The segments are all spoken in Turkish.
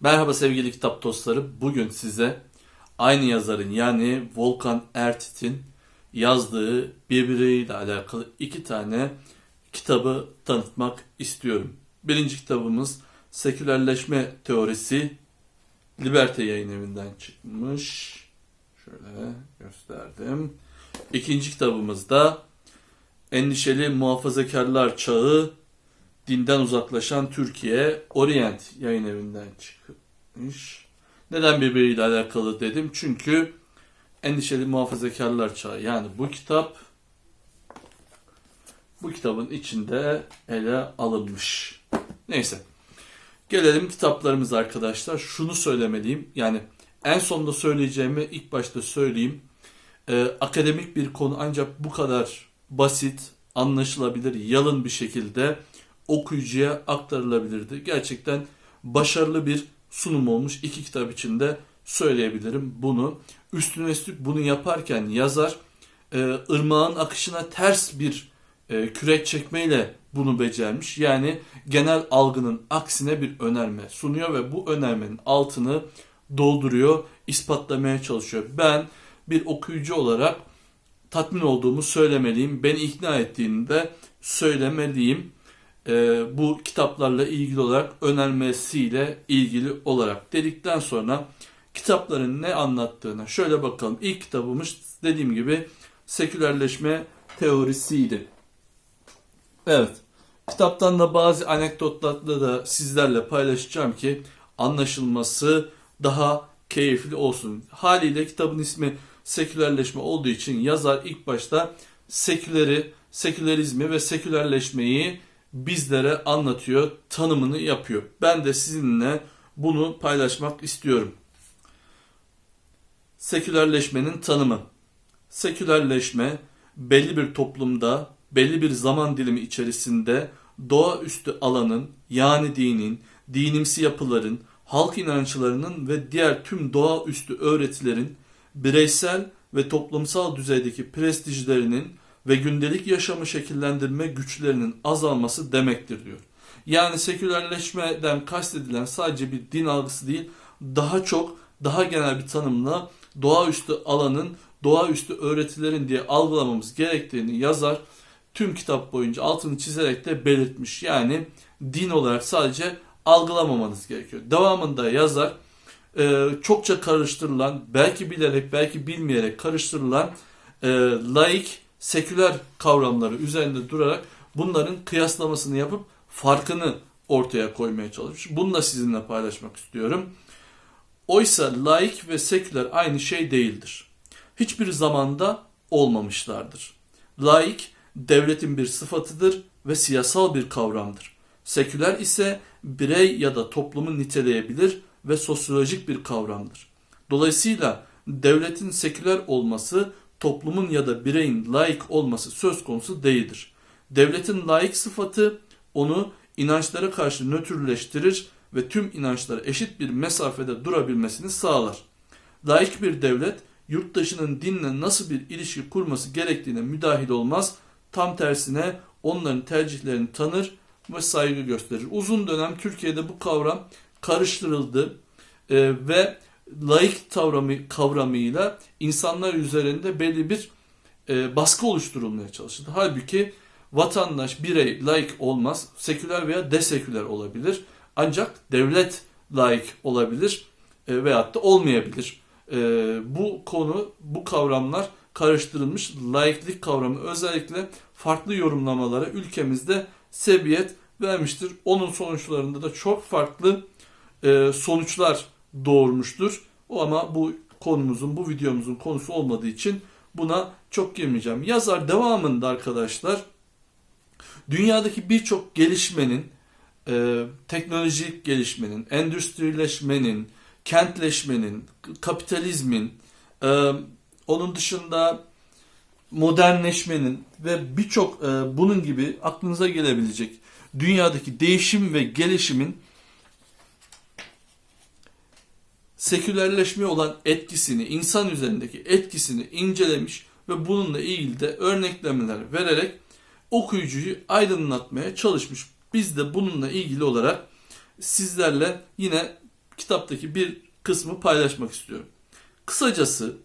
Merhaba sevgili kitap dostları. Bugün size aynı yazarın yani Volkan Ertit'in yazdığı birbiriyle alakalı iki tane kitabı tanıtmak istiyorum. Birinci kitabımız Sekülerleşme Teorisi Liberte yayın evinden çıkmış. Şöyle gösterdim. İkinci kitabımız da Endişeli Muhafazakarlar Çağı Dinden Uzaklaşan Türkiye Orient yayın evinden çıkmış. Neden birbiriyle alakalı dedim? Çünkü Endişeli Muhafazakarlar Çağı yani bu kitap bu kitabın içinde ele alınmış. Neyse. Gelelim kitaplarımıza arkadaşlar. Şunu söylemeliyim. Yani en sonunda söyleyeceğimi ilk başta söyleyeyim. Ee, akademik bir konu ancak bu kadar basit, anlaşılabilir, yalın bir şekilde okuyucuya aktarılabilirdi. Gerçekten başarılı bir sunum olmuş. İki kitap içinde söyleyebilirim bunu. Üstüne üstlük bunu yaparken yazar e, ırmağın akışına ters bir e, kürek çekmeyle bunu becermiş. Yani genel algının aksine bir önerme sunuyor ve bu önermenin altını dolduruyor, ispatlamaya çalışıyor. Ben bir okuyucu olarak tatmin olduğumu söylemeliyim. Beni ikna ettiğini de söylemeliyim. Ee, bu kitaplarla ilgili olarak önermesiyle ilgili olarak dedikten sonra kitapların ne anlattığına şöyle bakalım. İlk kitabımız dediğim gibi sekülerleşme teorisiydi. Evet. Kitaptan da bazı anekdotlarla da sizlerle paylaşacağım ki anlaşılması daha keyifli olsun. Haliyle kitabın ismi sekülerleşme olduğu için yazar ilk başta seküleri, sekülerizmi ve sekülerleşmeyi bizlere anlatıyor, tanımını yapıyor. Ben de sizinle bunu paylaşmak istiyorum. Sekülerleşmenin tanımı. Sekülerleşme belli bir toplumda, belli bir zaman dilimi içerisinde doğaüstü alanın yani dinin, dinimsi yapıların, halk inançlarının ve diğer tüm doğaüstü öğretilerin bireysel ve toplumsal düzeydeki prestijlerinin ve gündelik yaşamı şekillendirme güçlerinin azalması demektir diyor. Yani sekülerleşmeden kastedilen sadece bir din algısı değil, daha çok daha genel bir tanımla doğaüstü alanın, doğaüstü öğretilerin diye algılamamız gerektiğini yazar tüm kitap boyunca altını çizerek de belirtmiş. Yani din olarak sadece algılamamanız gerekiyor. Devamında yazar e, çokça karıştırılan, belki bilerek belki bilmeyerek karıştırılan e, laik, seküler kavramları üzerinde durarak bunların kıyaslamasını yapıp farkını ortaya koymaya çalışmış. Bunu da sizinle paylaşmak istiyorum. Oysa laik ve seküler aynı şey değildir. Hiçbir zamanda olmamışlardır. Laik devletin bir sıfatıdır ve siyasal bir kavramdır. Seküler ise birey ya da toplumu niteleyebilir ve sosyolojik bir kavramdır. Dolayısıyla devletin seküler olması toplumun ya da bireyin laik olması söz konusu değildir. Devletin laik sıfatı onu inançlara karşı nötrleştirir ve tüm inançlara eşit bir mesafede durabilmesini sağlar. Laik bir devlet yurttaşının dinle nasıl bir ilişki kurması gerektiğine müdahil olmaz, tam tersine onların tercihlerini tanır ve saygı gösterir. Uzun dönem Türkiye'de bu kavram karıştırıldı e, ve laik kavramı, kavramıyla insanlar üzerinde belli bir e, baskı oluşturulmaya çalışıldı. Halbuki vatandaş, birey laik olmaz, seküler veya deseküler olabilir. Ancak devlet laik olabilir e, veyahut da olmayabilir. E, bu konu, bu kavramlar karıştırılmış. Laiklik kavramı özellikle farklı yorumlamalara ülkemizde sebebiyet vermiştir. Onun sonuçlarında da çok farklı e, sonuçlar doğurmuştur. O ama bu konumuzun, bu videomuzun konusu olmadığı için buna çok girmeyeceğim. Yazar devamında arkadaşlar dünyadaki birçok gelişmenin, e, teknolojik gelişmenin, endüstrileşmenin, kentleşmenin, kapitalizmin, e, onun dışında modernleşmenin ve birçok e, bunun gibi aklınıza gelebilecek dünyadaki değişim ve gelişimin sekülerleşmeye olan etkisini, insan üzerindeki etkisini incelemiş ve bununla ilgili de örneklemeler vererek okuyucuyu aydınlatmaya çalışmış. Biz de bununla ilgili olarak sizlerle yine kitaptaki bir kısmı paylaşmak istiyorum. Kısacası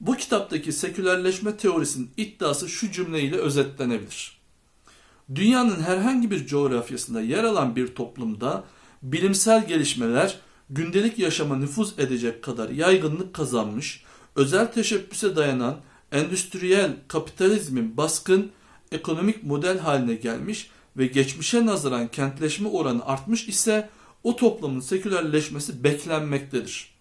bu kitaptaki sekülerleşme teorisinin iddiası şu cümleyle özetlenebilir. Dünyanın herhangi bir coğrafyasında yer alan bir toplumda bilimsel gelişmeler gündelik yaşama nüfuz edecek kadar yaygınlık kazanmış, özel teşebbüse dayanan endüstriyel kapitalizmin baskın ekonomik model haline gelmiş ve geçmişe nazaran kentleşme oranı artmış ise o toplumun sekülerleşmesi beklenmektedir.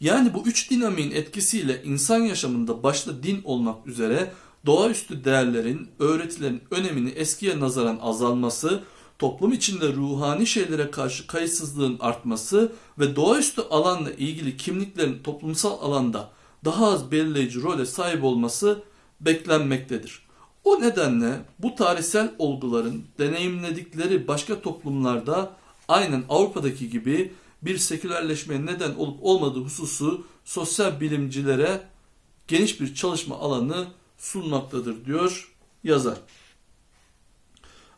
Yani bu üç dinamiğin etkisiyle insan yaşamında başta din olmak üzere doğaüstü değerlerin, öğretilerin önemini eskiye nazaran azalması, toplum içinde ruhani şeylere karşı kayıtsızlığın artması ve doğaüstü alanla ilgili kimliklerin toplumsal alanda daha az belirleyici role sahip olması beklenmektedir. O nedenle bu tarihsel olguların deneyimledikleri başka toplumlarda aynen Avrupa'daki gibi bir sekülerleşmeye neden olup olmadığı hususu sosyal bilimcilere geniş bir çalışma alanı sunmaktadır diyor yazar.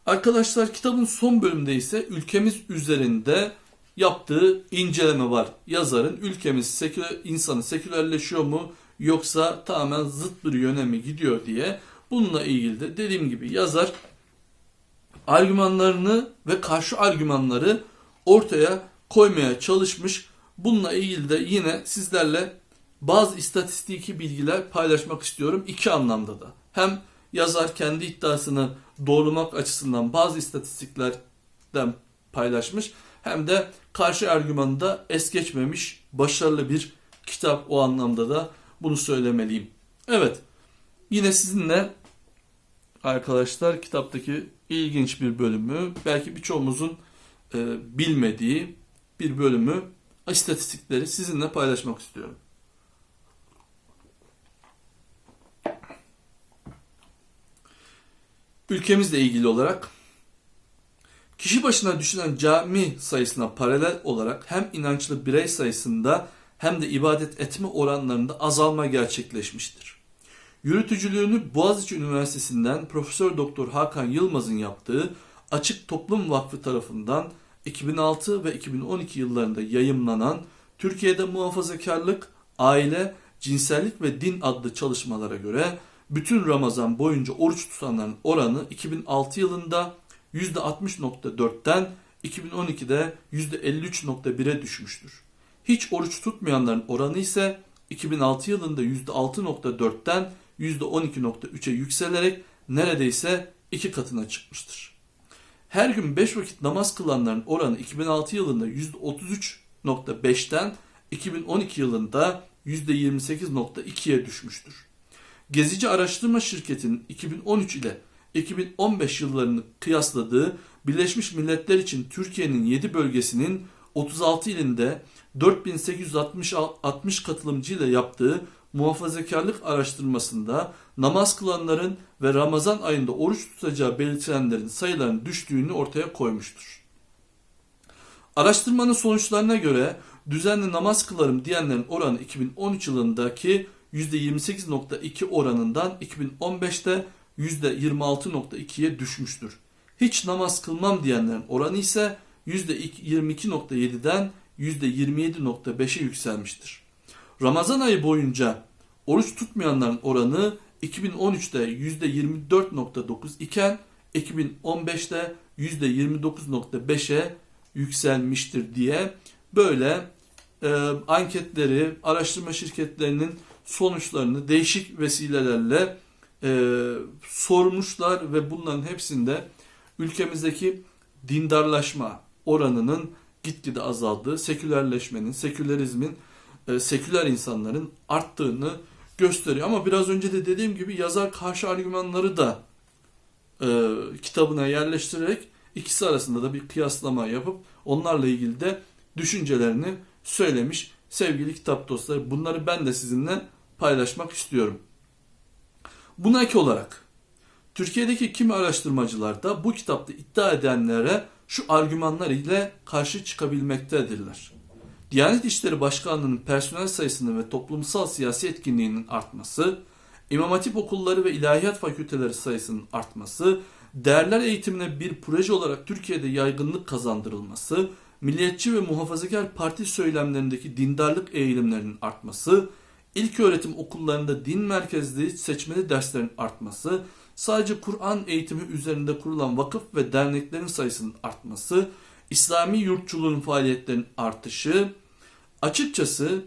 Arkadaşlar kitabın son bölümünde ise ülkemiz üzerinde yaptığı inceleme var. Yazarın ülkemiz seküler, insanı sekülerleşiyor mu yoksa tamamen zıt bir yöne mi gidiyor diye bununla ilgili de dediğim gibi yazar argümanlarını ve karşı argümanları ortaya koymaya çalışmış. Bununla ilgili de yine sizlerle bazı istatistiki bilgiler paylaşmak istiyorum iki anlamda da. Hem yazar kendi iddiasını doğrulamak açısından bazı istatistiklerden paylaşmış hem de karşı argümanı da es geçmemiş başarılı bir kitap o anlamda da bunu söylemeliyim. Evet yine sizinle arkadaşlar kitaptaki ilginç bir bölümü belki birçoğumuzun e, bilmediği bir bölümü istatistikleri sizinle paylaşmak istiyorum. Ülkemizle ilgili olarak kişi başına düşünen cami sayısına paralel olarak hem inançlı birey sayısında hem de ibadet etme oranlarında azalma gerçekleşmiştir. Yürütücülüğünü Boğaziçi Üniversitesi'nden Profesör Doktor Hakan Yılmaz'ın yaptığı Açık Toplum Vakfı tarafından 2006 ve 2012 yıllarında yayımlanan Türkiye'de muhafazakarlık, aile, cinsellik ve din adlı çalışmalara göre bütün Ramazan boyunca oruç tutanların oranı 2006 yılında %60.4'ten 2012'de %53.1'e düşmüştür. Hiç oruç tutmayanların oranı ise 2006 yılında %6.4'ten %12.3'e yükselerek neredeyse iki katına çıkmıştır. Her gün 5 vakit namaz kılanların oranı 2006 yılında %33.5'ten 2012 yılında %28.2'ye düşmüştür. Gezici Araştırma Şirketi'nin 2013 ile 2015 yıllarını kıyasladığı Birleşmiş Milletler için Türkiye'nin 7 bölgesinin 36 ilinde 4860 katılımcı ile yaptığı muhafazakarlık araştırmasında namaz kılanların ve Ramazan ayında oruç tutacağı belirtilenlerin sayılarının düştüğünü ortaya koymuştur. Araştırmanın sonuçlarına göre düzenli namaz kılarım diyenlerin oranı 2013 yılındaki %28.2 oranından 2015'te %26.2'ye düşmüştür. Hiç namaz kılmam diyenlerin oranı ise %22.7'den %27.5'e yükselmiştir. Ramazan ayı boyunca oruç tutmayanların oranı 2013'te %24.9 iken 2015'te %29.5'e yükselmiştir diye böyle e, anketleri, araştırma şirketlerinin sonuçlarını değişik vesilelerle e, sormuşlar ve bunların hepsinde ülkemizdeki dindarlaşma oranının gitgide azaldığı, sekülerleşmenin, sekülerizmin, e, seküler insanların arttığını gösteriyor. Ama biraz önce de dediğim gibi yazar karşı argümanları da e, kitabına yerleştirerek ikisi arasında da bir kıyaslama yapıp onlarla ilgili de düşüncelerini söylemiş. Sevgili kitap dostları bunları ben de sizinle paylaşmak istiyorum. Buna ek olarak Türkiye'deki kimi araştırmacılar da bu kitapta iddia edenlere şu argümanlar ile karşı çıkabilmektedirler. Diyanet İşleri Başkanlığı'nın personel sayısının ve toplumsal siyasi etkinliğinin artması, İmam Hatip okulları ve ilahiyat fakülteleri sayısının artması, değerler eğitimine bir proje olarak Türkiye'de yaygınlık kazandırılması milliyetçi ve muhafazakar parti söylemlerindeki dindarlık eğilimlerinin artması, ilk öğretim okullarında din merkezli seçmeli derslerin artması, sadece Kur'an eğitimi üzerinde kurulan vakıf ve derneklerin sayısının artması, İslami yurtçuluğun faaliyetlerinin artışı, açıkçası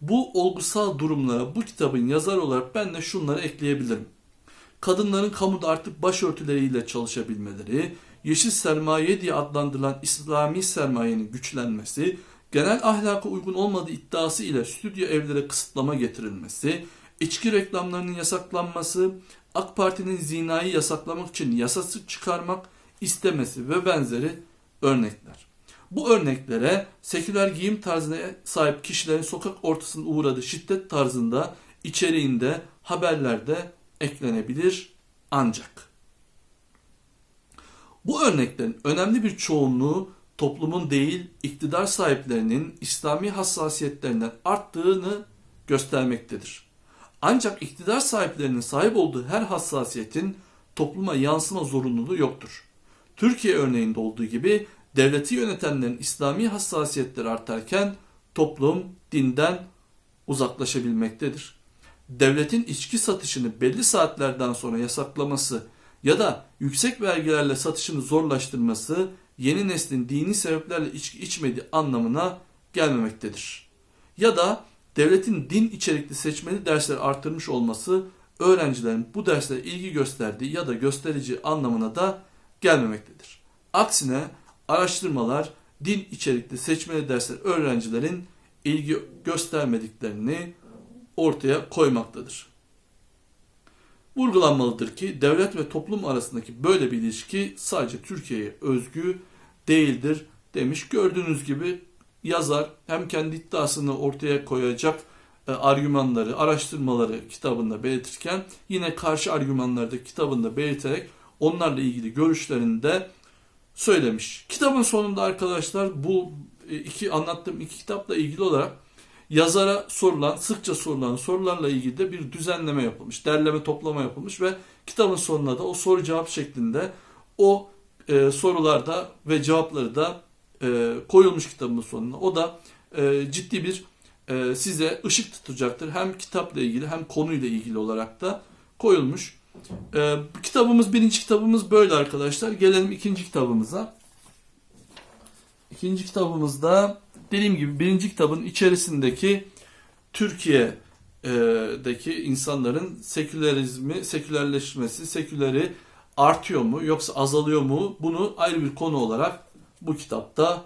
bu olgusal durumlara bu kitabın yazar olarak ben de şunları ekleyebilirim. Kadınların kamuda artık başörtüleriyle çalışabilmeleri, yeşil sermaye diye adlandırılan İslami sermayenin güçlenmesi, genel ahlaka uygun olmadığı iddiası ile stüdyo evlere kısıtlama getirilmesi, içki reklamlarının yasaklanması, AK Parti'nin zinayı yasaklamak için yasası çıkarmak istemesi ve benzeri örnekler. Bu örneklere seküler giyim tarzına sahip kişilerin sokak ortasında uğradığı şiddet tarzında içeriğinde haberlerde eklenebilir ancak. Bu örneklerin önemli bir çoğunluğu toplumun değil iktidar sahiplerinin İslami hassasiyetlerinden arttığını göstermektedir. Ancak iktidar sahiplerinin sahip olduğu her hassasiyetin topluma yansıma zorunluluğu yoktur. Türkiye örneğinde olduğu gibi devleti yönetenlerin İslami hassasiyetleri artarken toplum dinden uzaklaşabilmektedir. Devletin içki satışını belli saatlerden sonra yasaklaması ya da yüksek vergilerle satışını zorlaştırması yeni neslin dini sebeplerle içki içmediği anlamına gelmemektedir. Ya da devletin din içerikli seçmeli dersleri artırmış olması öğrencilerin bu derslere ilgi gösterdiği ya da gösterici anlamına da gelmemektedir. Aksine araştırmalar din içerikli seçmeli dersler öğrencilerin ilgi göstermediklerini ortaya koymaktadır. Vurgulanmalıdır ki devlet ve toplum arasındaki böyle bir ilişki sadece Türkiye'ye özgü değildir demiş. Gördüğünüz gibi yazar hem kendi iddiasını ortaya koyacak e, argümanları, araştırmaları kitabında belirtirken yine karşı argümanları da kitabında belirterek onlarla ilgili görüşlerini de söylemiş. Kitabın sonunda arkadaşlar bu e, iki anlattığım iki kitapla ilgili olarak yazara sorulan, sıkça sorulan sorularla ilgili de bir düzenleme yapılmış, derleme toplama yapılmış ve kitabın sonuna da o soru cevap şeklinde o e, sorularda ve cevapları da e, koyulmuş kitabın sonuna. O da e, ciddi bir e, size ışık tutacaktır. Hem kitapla ilgili hem konuyla ilgili olarak da koyulmuş. E, kitabımız birinci kitabımız böyle arkadaşlar. Gelelim ikinci kitabımıza. İkinci kitabımızda dediğim gibi birinci kitabın içerisindeki Türkiye'deki insanların sekülerizmi, sekülerleşmesi, seküleri artıyor mu yoksa azalıyor mu bunu ayrı bir konu olarak bu kitapta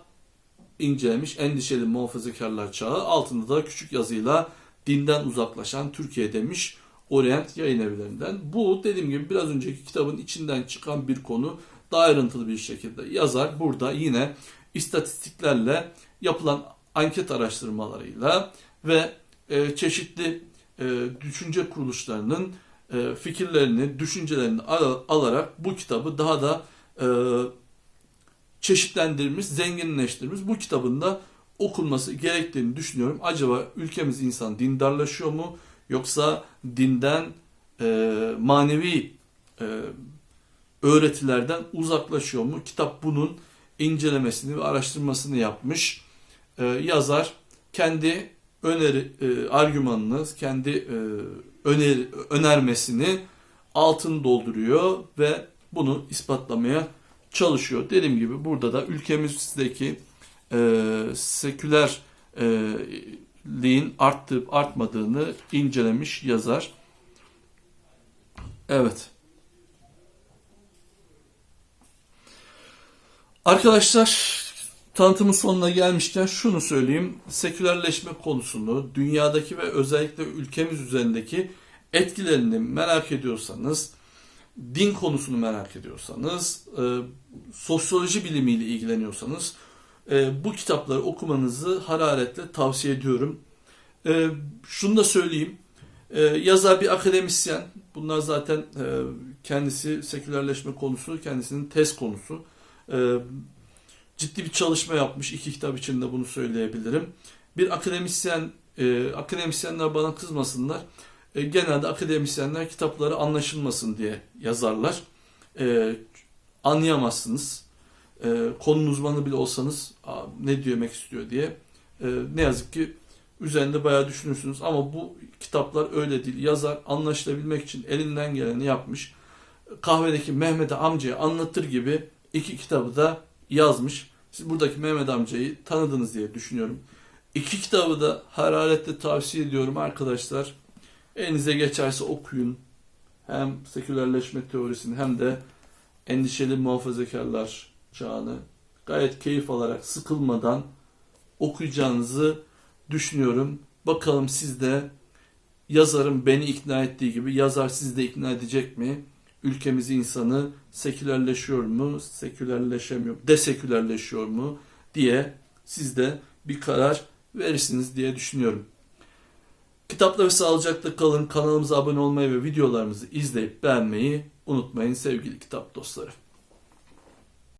incelemiş. Endişeli muhafazakarlar çağı altında da küçük yazıyla dinden uzaklaşan Türkiye demiş Orient yayın evlerinden. Bu dediğim gibi biraz önceki kitabın içinden çıkan bir konu daha ayrıntılı bir şekilde yazar. Burada yine istatistiklerle yapılan anket araştırmalarıyla ve e, çeşitli e, düşünce kuruluşlarının e, fikirlerini, düşüncelerini al- alarak bu kitabı daha da e, çeşitlendirmiş, zenginleştirmiş. Bu kitabın da okunması gerektiğini düşünüyorum. Acaba ülkemiz insan dindarlaşıyor mu? Yoksa dinden e, manevi e, öğretilerden uzaklaşıyor mu? Kitap bunun incelemesini ve araştırmasını yapmış. E, yazar kendi öneri e, argümanını, kendi e, öneri, önermesini altın dolduruyor ve bunu ispatlamaya çalışıyor. Dediğim gibi burada da ülkemizdeki e, sekülerliğin arttıp artmadığını incelemiş yazar. Evet. Arkadaşlar tanıtımın sonuna gelmişken şunu söyleyeyim. Sekülerleşme konusunu dünyadaki ve özellikle ülkemiz üzerindeki etkilerini merak ediyorsanız, din konusunu merak ediyorsanız, e, sosyoloji bilimiyle ilgileniyorsanız e, bu kitapları okumanızı hararetle tavsiye ediyorum. E, şunu da söyleyeyim. E, yazar bir akademisyen. Bunlar zaten e, kendisi sekülerleşme konusu, kendisinin tez konusu. E, ciddi bir çalışma yapmış. iki kitap içinde bunu söyleyebilirim. Bir akademisyen, e, akademisyenler bana kızmasınlar. E, genelde akademisyenler kitapları anlaşılmasın diye yazarlar. E, anlayamazsınız. e, konunun uzmanı bile olsanız "Aa, ne demek istiyor diye e, ne yazık ki üzerinde bayağı düşünürsünüz. Ama bu kitaplar öyle değil. Yazar anlaşılabilmek için elinden geleni yapmış. Kahvedeki Mehmet amcaya anlatır gibi iki kitabı da yazmış. Siz buradaki Mehmet amcayı tanıdınız diye düşünüyorum. İki kitabı da hararetle tavsiye ediyorum arkadaşlar. Elinize geçerse okuyun. Hem sekülerleşme teorisini hem de endişeli muhafazakarlar çağını gayet keyif alarak sıkılmadan okuyacağınızı düşünüyorum. Bakalım siz de yazarın beni ikna ettiği gibi yazar sizi de ikna edecek mi? Ülkemiz insanı sekülerleşiyor mu, sekülerleşemiyor, desekülerleşiyor mu diye siz de bir karar verirsiniz diye düşünüyorum. Kitapla ve sağlıcakla kalın. Kanalımıza abone olmayı ve videolarımızı izleyip beğenmeyi unutmayın sevgili kitap dostları.